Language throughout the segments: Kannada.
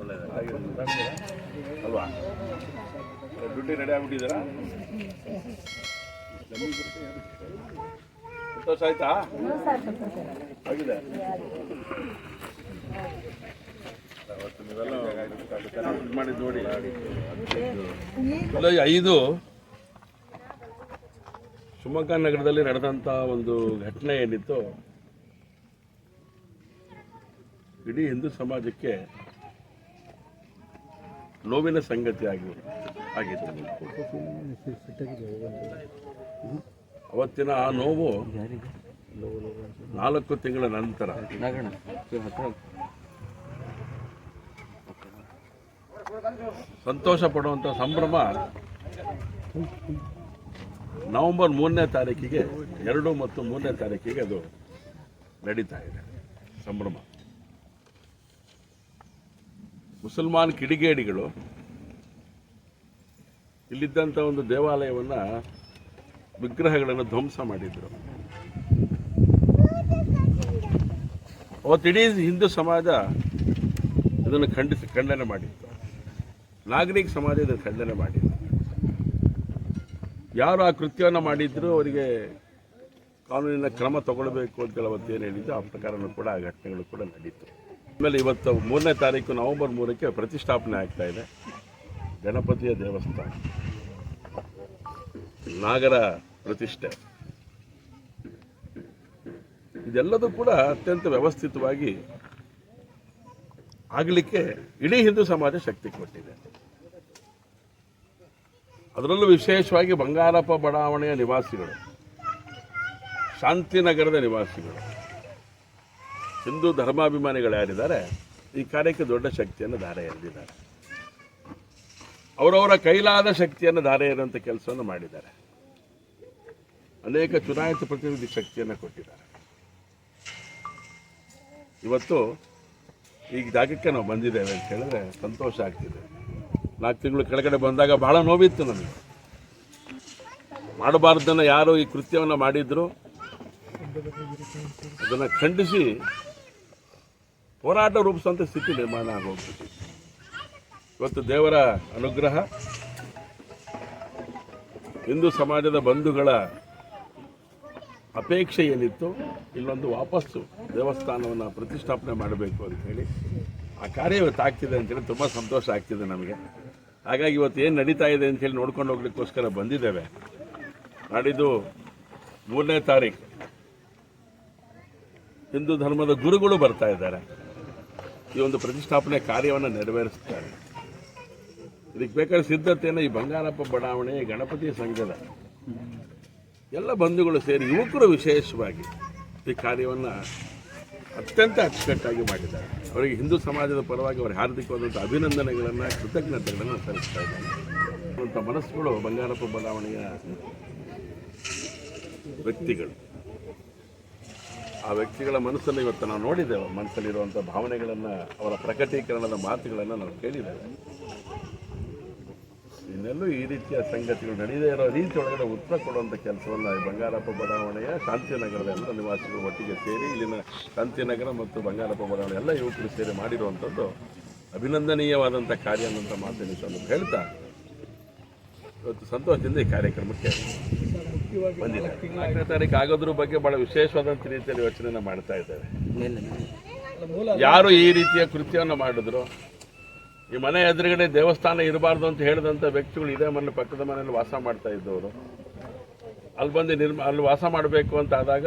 ಒಳ್ಳೇದಕ್ಕೆ ಅಂತ. ಅಲ್ವಾ? ಡ್ಯೂಟಿ ರೆಡಿ ಸಂತೋಷ ಆಯ್ತಾ? ಆಗಿದೆ. ಜುಲೈ ಐದು ಶಿವಮೊಗ್ಗ ನಗರದಲ್ಲಿ ನಡೆದಂಥ ಒಂದು ಘಟನೆ ಏನಿತ್ತು, ಇಡೀ ಹಿಂದೂ ಸಮಾಜಕ್ಕೆ ನೋವಿನ ಸಂಗತಿ ಆಗಿ ಆಗಿತ್ತು ಅವತ್ತಿನ ಆ ನೋವು ನಾಲ್ಕು ತಿಂಗಳ ನಂತರ. ಸಂತೋಷ ಪಡುವಂಥ ಸಂಭ್ರಮ ನವೆಂಬರ್ ಮೂರನೇ ತಾರೀಕಿಗೆ, ಎರಡು ಮತ್ತು ಮೂರನೇ ತಾರೀಕಿಗೆ ಅದು ನಡೀತಾ ಇದೆ. ಸಂಭ್ರಮ. ಮುಸಲ್ಮಾನ್ ಕಿಡಿಗೇಡಿಗಳು ಇಲ್ಲಿದ್ದಂಥ ಒಂದು ದೇವಾಲಯವನ್ನು ವಿಗ್ರಹಗಳನ್ನು ಧ್ವಂಸ ಮಾಡಿದರು. ಅವತ್ತಿಡೀ ಹಿಂದೂ ಸಮಾಜ ಇದನ್ನು ಖಂಡಿಸಿ ಖಂಡನೆ ಮಾಡಿತ್ತು. ನಾಗರಿಕ ಸಮಾಜ ಇದನ್ನು ಖಂಡನೆ ಮಾಡಿತ್ತು. ಯಾರು ಆ ಕೃತ್ಯವನ್ನು ಮಾಡಿದ್ರು ಅವರಿಗೆ ಕಾನೂನಿನ ಕ್ರಮ ತಗೊಳ್ಬೇಕು ಅಂತೇಳಿ ಅವತ್ತೇನು ಹೇಳಿದ್ದು ಆ ಪ್ರಕಾರನೂ ಕೂಡ ಆ ಘಟನೆಗಳು ಕೂಡ ನಡೀತು. ಆಮೇಲೆ ಇವತ್ತು ಮೂರನೇ ತಾರೀಕು ನವೆಂಬರ್ ಮೂರಕ್ಕೆ ಪ್ರತಿಷ್ಠಾಪನೆ ಆಗ್ತಾ ಇದೆ. ಗಣಪತಿಯ ದೇವಸ್ಥಾನ. ನಾಗರ ಪ್ರತಿಷ್ಠೆ. ಇದೆಲ್ಲದೂ ಕೂಡ ಅತ್ಯಂತ ವ್ಯವಸ್ಥಿತವಾಗಿ ಆಗಲಿಕ್ಕೆ ಇಡೀ ಹಿಂದೂ ಸಮಾಜ ಶಕ್ತಿ ಕೊಟ್ಟಿದೆ. ಅದರಲ್ಲೂ ವಿಶೇಷವಾಗಿ ಬಂಗಾರಪ್ಪ ಬಡಾವಣೆಯ ನಿವಾಸಿಗಳು, ಶಾಂತಿನಗರದ ನಿವಾಸಿಗಳು. ಹಿಂದೂ ಧರ್ಮಾಭಿಮಾನಿಗಳು ಯಾರಿದ್ದಾರೆ ಈ ಕಾರ್ಯಕ್ಕೆ ದೊಡ್ಡ ಶಕ್ತಿಯನ್ನು ಧಾರೆ ಎರೆದಿದ್ದಾರೆ ಅವರವರ ಕೈಲಾದ ಶಕ್ತಿಯನ್ನು ಧಾರೆ ಇರುವಂಥ ಕೆಲಸವನ್ನು ಮಾಡಿದ್ದಾರೆ. ಅನೇಕ ಚುನಾಯಿತ ಪ್ರತಿನಿಧಿ ಶಕ್ತಿಯನ್ನು ಕೊಟ್ಟಿದ್ದಾರೆ. ಇವತ್ತು ಈ ಜಾಗಕ್ಕೆ ನಾವು ಬಂದಿದ್ದೇವೆ ಅಂತ ಹೇಳಿದ್ರೆ ಸಂತೋಷ ಆಗ್ತಿದೆ. ನಾಲ್ಕು ತಿಂಗಳು ಕೆಳಗಡೆ ಬಂದಾಗ ಬಹಳ ನೋವಿತ್ತು ನನಗೆ ಮಾಡಬಾರ್ದನ್ನು ಯಾರು ಈ ಕೃತ್ಯವನ್ನು ಮಾಡಿದ್ರು. ಅದನ್ನು ಖಂಡಿಸಿ ಹೋರಾಟ ರೂಪಿಸುವಂಥ ಸ್ಥಿತಿ ನಿರ್ಮಾಣ ಆಗೋಗ್ತದೆ ಇವತ್ತು ದೇವರ ಅನುಗ್ರಹ, ಹಿಂದೂ ಸಮಾಜದ ಬಂಧುಗಳ ಅಪೇಕ್ಷೆ ಏನಿತ್ತು ಇಲ್ಲೊಂದು ವಾಪಸ್ಸು ದೇವಸ್ಥಾನವನ್ನು ಪ್ರತಿಷ್ಠಾಪನೆ ಮಾಡಬೇಕು ಅಂತ ಹೇಳಿ ಆ ಕಾರ್ಯ ಇವತ್ತು ಆಗ್ತಿದೆ ಅಂತೇಳಿ ತುಂಬ ಸಂತೋಷ ಆಗ್ತಿದೆ ನಮಗೆ. ಹಾಗಾಗಿ ಇವತ್ತು ಏನು ನಡೀತಾ ಇದೆ ಅಂತೇಳಿ ನೋಡ್ಕೊಂಡು ಹೋಗ್ಲಿಕ್ಕೋಸ್ಕರ ಬಂದಿದ್ದೇವೆ. ನಾಡಿದ್ದು ಮೂರನೇ ತಾರೀಕು. ಹಿಂದೂ ಧರ್ಮದ ಗುರುಗಳು ಬರ್ತಾ ಇದ್ದಾರೆ. ಈ ಒಂದು ಪ್ರತಿಷ್ಠಾಪನೆ ಕಾರ್ಯವನ್ನು ನೆರವೇರಿಸ್ತಾರೆ ಇದಕ್ಕೆ ಬೇಕಾದ ಸಿದ್ಧತೆಯನ್ನು ಈ ಬಂಗಾರಪ್ಪ ಬಡಾವಣೆ ಗಣಪತಿ ಸಂಘದ ಎಲ್ಲ ಬಂಧುಗಳು ಸೇರಿ ಯುವಕರು ವಿಶೇಷವಾಗಿ ಈ ಕಾರ್ಯವನ್ನು ಅತ್ಯಂತ ಅಚ್ಚುಕಟ್ಟಾಗಿ ಮಾಡಿದ್ದಾರೆ. ಅವರಿಗೆ ಹಿಂದೂ ಸಮಾಜದ ಪರವಾಗಿ ಅವರ ಹಾರ್ದಿಕವಾದಂಥ ಅಭಿನಂದನೆಗಳನ್ನು, ಕೃತಜ್ಞತೆಗಳನ್ನು ಸಲ್ಲಿಸ್ತಾ ಇದ್ದಾರೆ. ಅಂಥ ಮನಸ್ಸುಗಳು ಬಂಗಾರಪ್ಪ ಬಡಾವಣೆಯ ವ್ಯಕ್ತಿಗಳು. ಆ ವ್ಯಕ್ತಿಗಳ ಮನಸ್ಸನ್ನು ಇವತ್ತು ನಾವು ನೋಡಿದ್ದೇವೆ. ಮನಸ್ಸಲ್ಲಿರುವಂಥ ಭಾವನೆಗಳನ್ನು, ಅವರ ಪ್ರಕಟೀಕರಣದ ಮಾತುಗಳನ್ನು ನಾವು ಕೇಳಿದ್ದೇವೆ. ಇನ್ನೆಲ್ಲೂ ಈ ರೀತಿಯ ಸಂಗತಿಗಳು ನಡೆಯದೇ ಇರೋ ರೀತಿ ಒಳಗಡೆ ಉತ್ತರ ಕೊಡುವಂಥ ಕೆಲಸವನ್ನು ಬಂಗಾರಪ್ಪ ಬಡಾವಣೆಯ ಶಾಂತಿನಗರದ ಎಲ್ಲ ನಿವಾಸಿಗಳು ಒಟ್ಟಿಗೆ ಸೇರಿ, ಇಲ್ಲಿನ ಶಾಂತಿನಗರ ಮತ್ತು ಬಂಗಾರಪ್ಪ ಬಡಾವಣೆ ಎಲ್ಲ ಯುವಕರು ಸೇರಿ ಮಾಡಿರುವಂಥದ್ದು ಅಭಿನಂದನೀಯವಾದಂಥ ಕಾರ್ಯ ಅನ್ನೋಂಥ ಮಾತನ್ನು ಹೇಳ್ತಾ ಇವತ್ತು ಸಂತೋಷದಿಂದ ಈ ಕಾರ್ಯಕ್ರಮಕ್ಕೆ ಬಂದಿದ್ದಾರೆ ನಾಲ್ಕನೇ ತಾರೀಕು ಆಗೋದ್ರ ಬಗ್ಗೆ ಬಹಳ ವಿಶೇಷವಾದಂಥ ರೀತಿಯಲ್ಲಿ ಯೋಚನೆನ ಮಾಡ್ತಾ ಇದ್ದಾರೆ. ಯಾರು ಈ ರೀತಿಯ ಕೃತ್ಯವನ್ನು ಮಾಡಿದ್ರು? ಈ ಮನೆ ಎದುರುಗಡೆ ದೇವಸ್ಥಾನ ಇರಬಾರ್ದು ಅಂತ ಹೇಳಿದಂಥ ವ್ಯಕ್ತಿಗಳು ಇದೇ ಮನೆ ಪಕ್ಕದ ಮನೆಯಲ್ಲಿ ವಾಸ ಮಾಡ್ತಾ ಇದ್ದವರು. ಅಲ್ಲಿ ಬಂದು ನಿರ್ಮ ಅಲ್ಲಿ ವಾಸ ಮಾಡಬೇಕು ಅಂತ ಆದಾಗ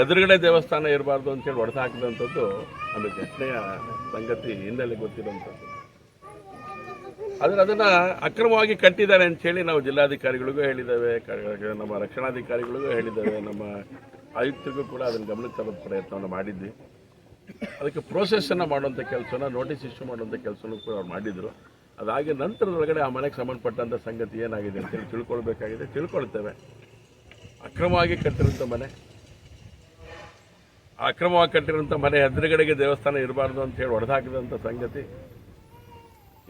ಎದುರುಗಡೆ ದೇವಸ್ಥಾನ ಇರಬಾರ್ದು ಅಂತೇಳಿ ಹೊಡೆದು ಹಾಕಿದಂಥದ್ದು ನಮಗೆ ಘಟನೆಯ ಸಂಗತಿ ಹಿನ್ನೆಲೆ ಗೊತ್ತಿರೋಂಥದ್ದು ಆದರೆ ಅದನ್ನು ಅಕ್ರಮವಾಗಿ ಕಟ್ಟಿದ್ದಾರೆ ಅಂತೇಳಿ ನಾವು ಜಿಲ್ಲಾಧಿಕಾರಿಗಳಿಗೂ ಹೇಳಿದ್ದೇವೆ ನಮ್ಮ ರಕ್ಷಣಾಧಿಕಾರಿಗಳಿಗೂ ಹೇಳಿದ್ದೇವೆ, ನಮ್ಮ ಆಯುಕ್ತರಿಗೂ ಕೂಡ ಅದನ್ನು ಗಮನಕ್ಕೆ ತರೋ ಪ್ರಯತ್ನವನ್ನು ಮಾಡಿದ್ವಿ. ಅದಕ್ಕೆ ಪ್ರೋಸೆಸ್ಸನ್ನು ಮಾಡುವಂಥ ಕೆಲಸನ ನೋಟಿಸ್ ಇಶ್ಯೂ ಮಾಡುವಂಥ ಕೆಲಸನೂ ಕೂಡ ಅವ್ರು ಮಾಡಿದರು. ಅದಾಗಿ ನಂತರದೊಳಗಡೆ ಆ ಮನೆಗೆ ಸಂಬಂಧಪಟ್ಟಂಥ ಸಂಗತಿ ಏನಾಗಿದೆ ಅಂತೇಳಿ ತಿಳ್ಕೊಳ್ಬೇಕಾಗಿದೆ, ತಿಳ್ಕೊಳ್ತೇವೆ. ಅಕ್ರಮವಾಗಿ ಕಟ್ಟಿರುವಂಥ ಮನೆ. ಅಕ್ರಮವಾಗಿ ಕಟ್ಟಿರುವಂಥ ಮನೆ ಎದುರುಗಡೆಗೆ ದೇವಸ್ಥಾನ ಇರಬಾರ್ದು ಅಂತ ಹೇಳಿ ಹೊಡೆದಾಕಿದಂಥ ಸಂಗತಿ.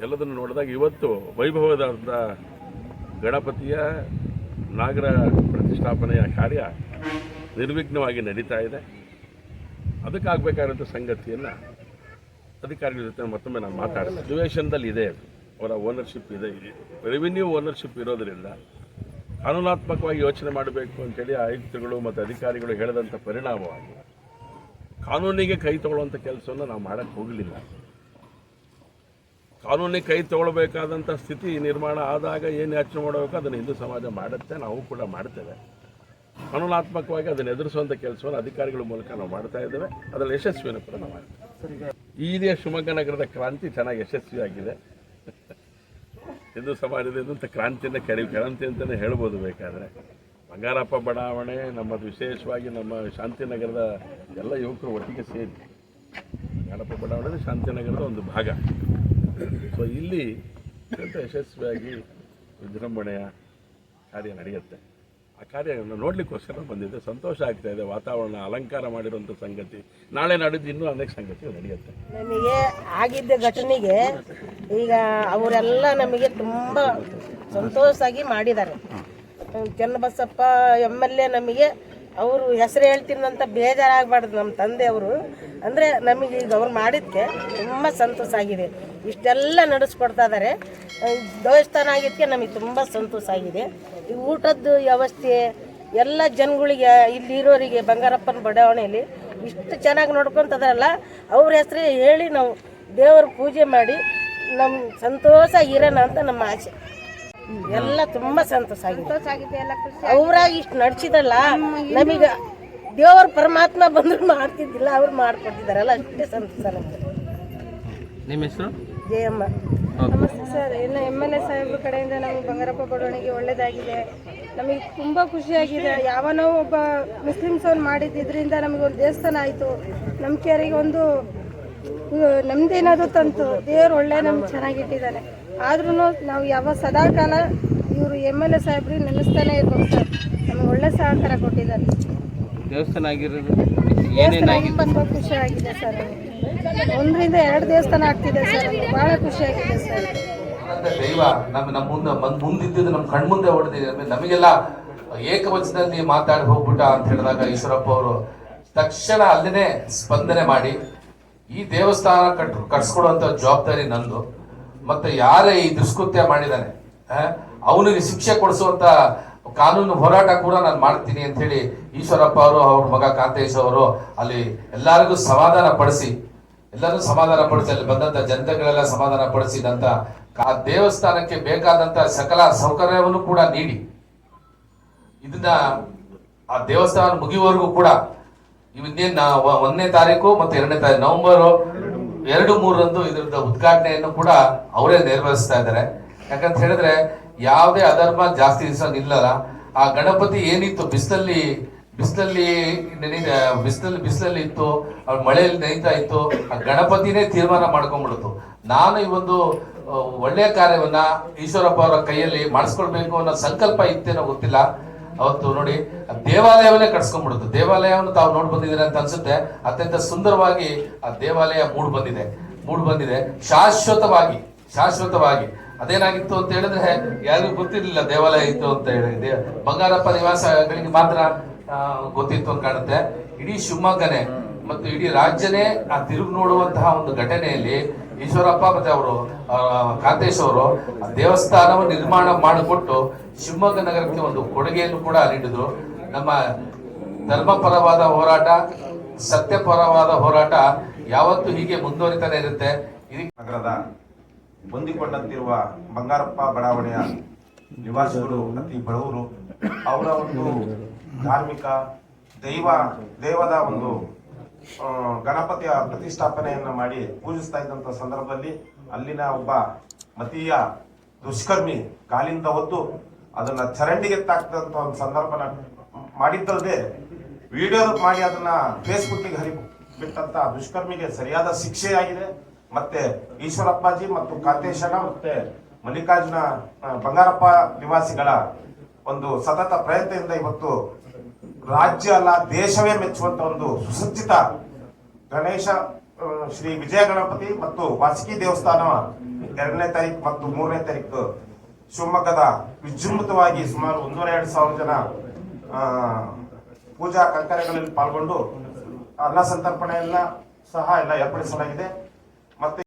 ಎಲ್ಲದನ್ನು ನೋಡಿದಾಗ ಇವತ್ತು ವೈಭವದ ಗಣಪತಿಯ ನಾಗರ ಪ್ರತಿಷ್ಠಾಪನೆಯ ಕಾರ್ಯ ನಿರ್ವಿಘ್ನವಾಗಿ ನಡೀತಾ ಇದೆ. ಅದಕ್ಕಾಗಬೇಕಾದಂಥ ಸಂಗತಿಯನ್ನು ಅಧಿಕಾರಿಗಳ ಜೊತೆ ಮತ್ತೊಮ್ಮೆ ನಾನು ಮಾತಾಡಿದೆ ಅಧಿವೇಶನದಲ್ಲಿ ಇದೆ. ಅವರ ಓನರ್ಶಿಪ್ ಇದೆ. ರೆವಿನ್ಯೂ ಓನರ್ಶಿಪ್ ಇರೋದರಿಂದ ಕಾನೂನಾತ್ಮಕವಾಗಿ ಯೋಚನೆ ಮಾಡಬೇಕು ಅಂತೇಳಿ ಆಯುಕ್ತಗಳು ಮತ್ತು ಅಧಿಕಾರಿಗಳು ಹೇಳಿದಂಥ ಪರಿಣಾಮವಾಗಿ ಕಾನೂನಿಗೆ ಕೈ ತಗೊಳ್ಳುವಂಥ ಕೆಲಸವನ್ನು ನಾವು ಮಾಡೋಕ್ಕೆ ಹೋಗಲಿಲ್ಲ. ಕಾನೂನಿಗೆ ಕೈ ತಗೊಳ್ಬೇಕಾದಂಥ ಸ್ಥಿತಿ ನಿರ್ಮಾಣ ಆದಾಗ ಏನು ಯೋಚನೆ ಮಾಡಬೇಕು? ಅದನ್ನು ಹಿಂದೂ ಸಮಾಜ ಮಾಡುತ್ತೆ, ನಾವು ಕೂಡ ಮಾಡ್ತೇವೆ. ಕಾನೂನಾತ್ಮಕವಾಗಿ ಅದನ್ನು ಎದುರಿಸುವಂಥ ಕೆಲಸವನ್ನು ಅಧಿಕಾರಿಗಳ ಮೂಲಕ ನಾವು ಮಾಡ್ತಾ ಇದ್ದೇವೆ. ಅದರಲ್ಲಿ ಯಶಸ್ವಿಯನ್ನು ಕೂಡ ನಾವು ಮಾಡ್ತೇವೆ. ಈ ಇದೇ ಶಿವಮೊಗ್ಗ ನಗರದ ಕ್ರಾಂತಿ ಚೆನ್ನಾಗಿ ಯಶಸ್ವಿಯಾಗಿದೆ. ಹಿಂದೂ ಸಮಾಜದಿಂದ ಕ್ರಾಂತಿಯನ್ನು ಕೆಡಿ ಕ್ರಾಂತಿ ಅಂತಲೇ ಹೇಳ್ಬೋದು ಬೇಕಾದರೆ. ಬಂಗಾರಪ್ಪ ಬಡಾವಣೆ ನಮ್ಮದು ವಿಶೇಷವಾಗಿ ನಮ್ಮ ಶಾಂತಿನಗರದ ಎಲ್ಲ ಯುವಕರು ಒಟ್ಟಿಗೆ ಸೇರಿ. ಬಂಗಾರಪ್ಪ ಬಡಾವಣೆ ಶಾಂತಿನಗರದ ಒಂದು ಭಾಗ. ಸೊ ಇಲ್ಲಿ ಅತ್ಯಂತ ಯಶಸ್ವಿಯಾಗಿ ವಿಜೃಂಭಣೆಯ ಕಾರ್ಯ ನಡೆಯುತ್ತೆ. ಆ ಕಾರ್ಯವನ್ನು ನೋಡಲಿಕ್ಕೋಸ್ಕರ ಬಂದಿದೆ. ಸಂತೋಷ ಆಗ್ತಾ ಇದೆ. ವಾತಾವರಣ ಅಲಂಕಾರ ಮಾಡಿರುವಂಥ ಸಂಗತಿ. ನಾಳೆ ನಾಡಿದ್ದು ಇನ್ನೂ ಅನೇಕ ಸಂಗತಿ ನಡೆಯುತ್ತೆ. ನಮಗೆ ಆಗಿದ್ದ ಘಟನೆಗೆ ಈಗ ಅವರೆಲ್ಲ ನಮಗೆ ತುಂಬ ಸಂತೋಷವಾಗಿ ಮಾಡಿದ್ದಾರೆ. ಚನ್ನಬಸಪ್ಪ ಎಂ ಎಲ್ ಎ ನಮಗೆ ಅವರು ಹೆಸರು ಹೇಳ್ತೀನಿ ಅಂತ ಬೇಜಾರಾಗಬಾರ್ದು ನಮ್ಮ ತಂದೆಯವರು ಅಂದರೆ ನಮಗೆ ಈಗ ಅವ್ರು ಮಾಡಿದ್ದಕ್ಕೆ ತುಂಬ ಸಂತೋಷ ಆಗಿದೆ. ಇಷ್ಟೆಲ್ಲ ನಡೆಸ್ಕೊಡ್ತಾ ಇದ್ದಾರೆ ದೇವಸ್ಥಾನ ಆಗಿದ್ದಕ್ಕೆ ನಮಗೆ ತುಂಬ ಸಂತೋಷ ಆಗಿದೆ. ಈ ಊಟದ್ದು ವ್ಯವಸ್ಥೆ, ಎಲ್ಲ ಜನಗಳಿಗೆ ಇಲ್ಲಿರೋರಿಗೆ ಬಂಗಾರಪ್ಪನ ಬಡಾವಣೆಯಲ್ಲಿ ಇಷ್ಟು ಚೆನ್ನಾಗಿ ನೋಡ್ಕೊತದಾರಲ್ಲ ಅವ್ರ ಹೆಸರೇ ಹೇಳಿ ನಾವು ದೇವರ ಪೂಜೆ ಮಾಡಿ ನಮ್ಮ ಸಂತೋಷ ಇರೋಣ ಅಂತ ನಮ್ಮ ಆಸೆ ಎಲ್ಲ ತುಂಬಾ ಸಂತೋಷ ಆಗಿದೆ. ಅವ್ರಾಗ ಇಷ್ಟು ನಡ್ಸಿದಲ್ಲ ನಮೀಗ ದೇವರ ಪರಮಾತ್ಮ ಬಂದ್ರು ಮಾಡ್ತಿದ್ದಿಲ್ಲ ಅವ್ರು ಮಾಡ್ಕೊಟ್ಟಿದಾರಲ್ಲ ಅಷ್ಟೇ ಸಂತೋಷ ನಮಗೆ. ನಿಮ್ಮ ಹೆಸರು? ಜಯಮ್ಮ. ನಮಸ್ತೆ ಸರ್. ಇನ್ನು ಎಂ ಎಲ್ ಎ ಸಾಹೇಬ್ರ ಕಡೆಯಿಂದ ನಮಗೆ ಬಂಗಾರಪ್ಪ ಬಡವಣಿಗೆ ಒಳ್ಳೇದಾಗಿದೆ. ನಮಗೆ ತುಂಬ ಖುಷಿಯಾಗಿದೆ ಯಾವನೋ ಒಬ್ಬ ಮುಸ್ಲಿಮ್ಸ್ ಅವ್ನು ಮಾಡಿದ್ದಿದ್ರಿಂದ ನಮಗೆ ಒಂದು ದೇವಸ್ಥಾನ ಆಯಿತು. ನಮ್ಮ ಕೇರಿಗೆ ಒಂದು ನಮ್ದೇನಾದ್ರು ತಂತು. ದೇವ್ರು ಒಳ್ಳೆ ನಮ್ಗೆ ಚೆನ್ನಾಗಿಟ್ಟಿದ್ದಾನೆ ಆದ್ರೂ ನಾವು ಯಾವ ಸದಾ ಕಾಲ ಇವರು ಎಂ ಎಲ್ ಎ ಸಾಹೇಬ್ರಿ ನೆನೆಸ್ತಾನೆ ಇರ್ಬೇಕು ಸರ್. ನಮ್ಗೆ ಒಳ್ಳೆ ಸಹಕಾರ ಕೊಟ್ಟಿದ್ದಾರೆ. ದೇವಸ್ಥಾನ ಆಗಿರೋದು? ತುಂಬ ಖುಷಿ ಆಗಿದೆ ಸರ್. ಒಂದರಿಂದ ಎರಡು ದೇವಸ್ಥಾನ ಆಗ್ತಿದೆ ಸರ್. ಭಾಳ ಖುಷಿಯಾಗಿದೆ ಸರ್. ಅಂತ ದೈವ ನಮ್ಮ ನಮ್ಮ ಮುಂದೆ ಬಂದ್ ಮುಂದಿದ್ದು ನಮ್ಮ ಕಣ್ಮುಂದೆ ಹೊಡೆದಿದೆ. ನಮಗೆಲ್ಲ ಏಕವಚನದಲ್ಲಿ ಮಾತಾಡಿ ಹೋಗ್ಬಿಟ್ಟ ಅಂತ ಹೇಳಿದಾಗ ಈಶ್ವರಪ್ಪ ಅವರು ತಕ್ಷಣ ಅಲ್ಲಿನೇ ಸ್ಪಂದನೆ ಮಾಡಿ ಈ ದೇವಸ್ಥಾನ ಕಟ್ ಕಟ್ಸ್ಕೊಡುವಂತ ಜವಾಬ್ದಾರಿ ನಂದು. ಮತ್ತೆ ಯಾರೇ ಈ ದುಷ್ಕೃತ್ಯ ಮಾಡಿದಾನೆ ಅವನಿಗೆ ಶಿಕ್ಷೆ ಕೊಡಿಸುವಂತ ಕಾನೂನು ಹೋರಾಟ ಕೂಡ ನಾನು ಮಾಡ್ತೀನಿ ಅಂತ ಹೇಳಿ ಈಶ್ವರಪ್ಪ ಅವರು, ಅವ್ರ ಮಗ ಕಾಂತೇಶ್ ಅವರು ಅಲ್ಲಿ ಎಲ್ಲರಿಗೂ ಸಮಾಧಾನ ಪಡಿಸಿ, ಎಲ್ಲರೂ ಸಮಾಧಾನ ಪಡಿಸಿ, ಅಲ್ಲಿ ಬಂದಂತ ಜನತೆಗಳೆಲ್ಲ ಸಮಾಧಾನ ಪಡಿಸಿದಂತ ಆ ದೇವಸ್ಥಾನಕ್ಕೆ ಬೇಕಾದಂತ ಸಕಲ ಸೌಕರ್ಯವನ್ನು ಕೂಡ ನೀಡಿ. ಇದನ್ನ ಆ ದೇವಸ್ಥಾನ ಮುಗಿಯುವವರೆಗೂ ಕೂಡ ಇವನ್ನೇನ್ ಒಂದನೇ ತಾರೀಕು ಮತ್ತೆ ಎರಡನೇ ತಾರೀಕು, ನವೆಂಬರ್ ಎರಡು ಮೂರರಂದು ಇದರದ ಉದ್ಘಾಟನೆಯನ್ನು ಕೂಡ ಅವರೇ ನೆರವೇರಿಸ್ತಾ ಇದ್ದಾರೆ. ಯಾಕಂತ ಹೇಳಿದ್ರೆ ಯಾವುದೇ ಅಧರ್ಮ ಜಾಸ್ತಿ ದಿವಸ ನಿಲ್ಲಲ್ಲ. ಆ ಗಣಪತಿ ಏನಿತ್ತು? ಬಿಸಿಲಲ್ಲಿ ಬಿಸಿಲಲ್ಲಿ ಬಿಸಿಲಲ್ಲಿ ಬಿಸಿಲಲ್ಲಿ ಇತ್ತು, ಅವ್ರ ಮಳೆಯಲ್ಲಿ ನೆನೀತಾ ಇತ್ತು, ಆ ಗಣಪತಿನೇ ತೀರ್ಮಾನ ಮಾಡ್ಕೊಂಡ್ಬಿಡ್ತು. ನಾನು ಈ ಒಂದು ಒಳ್ಳೆಯ ಕಾರ್ಯವನ್ನ ಈಶ್ವರಪ್ಪ ಅವರ ಕೈಯಲ್ಲಿ ಮಾಡಿಸ್ಕೊಳ್ಬೇಕು ಅನ್ನೋ ಸಂಕಲ್ಪ ಇತ್ತೇನೋ ಗೊತ್ತಿಲ್ಲ. ಅವತ್ತು ನೋಡಿ ದೇವಾಲಯವನ್ನೇ ಕಟ್ಸ್ಕೊಂಡ್ಬಿಡುತ್ತೆ. ದೇವಾಲಯವನ್ನು ತಾವು ನೋಡಿ ಬಂದಿದ್ದೀರಾ ಅಂತ ಅನ್ಸುತ್ತೆ. ಅತ್ಯಂತ ಸುಂದರವಾಗಿ ಆ ದೇವಾಲಯ ಮೂಡ್ ಬಂದಿದೆ. ಮೂಡ್ ಬಂದಿದೆ. ಶಾಶ್ವತವಾಗಿ ಶಾಶ್ವತವಾಗಿ. ಅದೇನಾಗಿತ್ತು ಅಂತ ಹೇಳಿದ್ರೆ, ಯಾರಿಗೂ ಗೊತ್ತಿರ್ಲಿಲ್ಲ ದೇವಾಲಯ ಇತ್ತು ಅಂತ ಹೇಳಿ. ಬಂಗಾರಪ್ಪ ನಿವಾಸಗಳಿಗೆ ಮಾತ್ರ ಗೊತ್ತಿತ್ತು ಅಂತ ಕಾಣುತ್ತೆ. ಇಡೀ ಶಿವಮೊಗ್ಗನೇ ಮತ್ತು ಇಡೀ ರಾಜ್ಯನೇ ಆ ತಿರುಗಿ ನೋಡುವಂತಹ ಒಂದು ಘಟನೆಯಲ್ಲಿ ಈಶ್ವರಪ್ಪ ಮತ್ತೆ ಅವರು ಕಾಂತೇಶ್ ಅವರು ದೇವಸ್ಥಾನವನ್ನು ನಿರ್ಮಾಣ ಮಾಡಿಕೊಟ್ಟು ಶಿವಮೊಗ್ಗ ನಗರಕ್ಕೆ ಒಂದು ಕೊಡುಗೆಯನ್ನು ಕೂಡ ನೀಡಿದ್ರು. ನಮ್ಮ ಧರ್ಮಪರವಾದ ಹೋರಾಟ, ಸತ್ಯಪರವಾದ ಹೋರಾಟ ಯಾವತ್ತೂ ಹೀಗೆ ಮುಂದುವರಿತಾನೆ ಇರುತ್ತೆ. ನಗರದ ಹೊಂದಿಕೊಂಡಂತಿರುವ ಬಂಗಾರಪ್ಪ ಬಡಾವಣೆಯ ನಿವಾಸಿಗಳು ಅತಿ ಬಡವರು. ಅವರ ಒಂದು ಧಾರ್ಮಿಕ ದೈವ, ದೇವದ ಒಂದು ಗಣಪತಿಯ ಪ್ರತಿಷ್ಠಾಪನೆಯನ್ನ ಮಾಡಿ ಪೂಜಿಸ್ತಾ ಇದ್ದಂತ ಸಂದರ್ಭದಲ್ಲಿ ಅಲ್ಲಿನ ಒಬ್ಬ ಮತೀಯ ದುಷ್ಕರ್ಮಿ ಕಾಲಿಂದ ಒದ್ದು ಅದನ್ನ ಚರಂಡಿಗೆ ತಾಕ್ತಂತ ಒಂದು ಸಂದರ್ಭನ ಮಾಡಿದ್ದಲ್ಲದೆ ವಿಡಿಯೋ ಮಾಡಿ ಅದನ್ನ ಫೇಸ್ಬುಕ್ಗೆ ಹರಿ ಬಿಟ್ಟಂತ ದುಷ್ಕರ್ಮಿಗೆ ಸರಿಯಾದ ಶಿಕ್ಷೆಯಾಗಿದೆ. ಮತ್ತೆ ಈಶ್ವರಪ್ಪಾಜಿ ಮತ್ತು ಕಾಂತೇಶನ ಮತ್ತೆ ಮಲ್ಲಿಕಾರ್ಜುನ ಬಂಗಾರಪ್ಪ ನಿವಾಸಿಗಳ ಒಂದು ಸತತ ಪ್ರಯತ್ನದಿಂದ ಇವತ್ತು ರಾಜ್ಯ ಅಲ್ಲ, ದೇಶವೇ ಮೆಚ್ಚುವಂತ ಒಂದು ಸುಸಜ್ಜಿತ ಗಣೇಶ ಶ್ರೀ ವಿಜಯ ಗಣಪತಿ ಮತ್ತು ವಾಸುಕಿ ದೇವಸ್ಥಾನ ಎರಡನೇ ತಾರೀಕು ಮತ್ತು ಮೂರನೇ ತಾರೀಕು ಶಿವಮೊಗ್ಗದ ವಿಜೃಂಭಿತವಾಗಿ ಸುಮಾರು ಒಂದೂವರೆ ಎರಡು ಸಾವಿರ ಜನ ಪೂಜಾ ಕೈಂಕರ್ಯಗಳಲ್ಲಿ ಪಾಲ್ಗೊಂಡು ಅನ್ನ ಸಂತರ್ಪಣೆಯನ್ನ ಸಹ ಎಲ್ಲ ಏರ್ಪಡಿಸಲಾಗಿದೆ. ಮತ್ತೆ